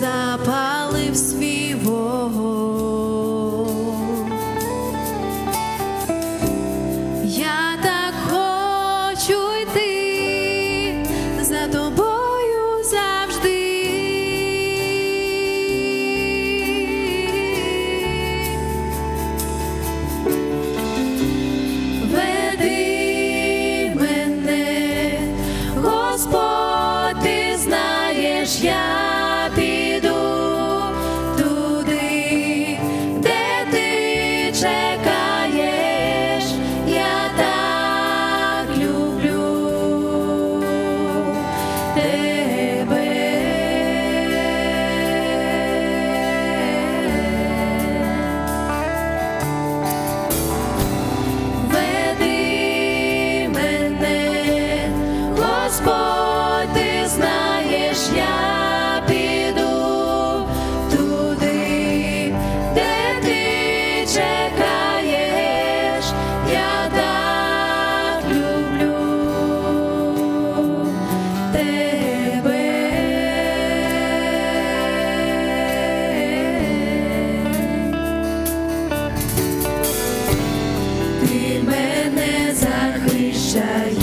запалив свій вогонь. déjà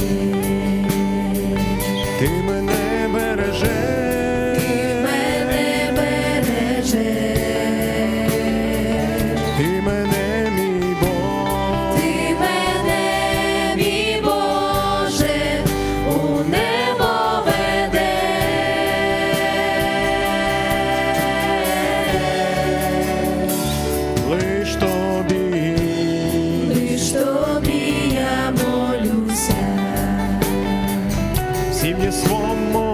this one more.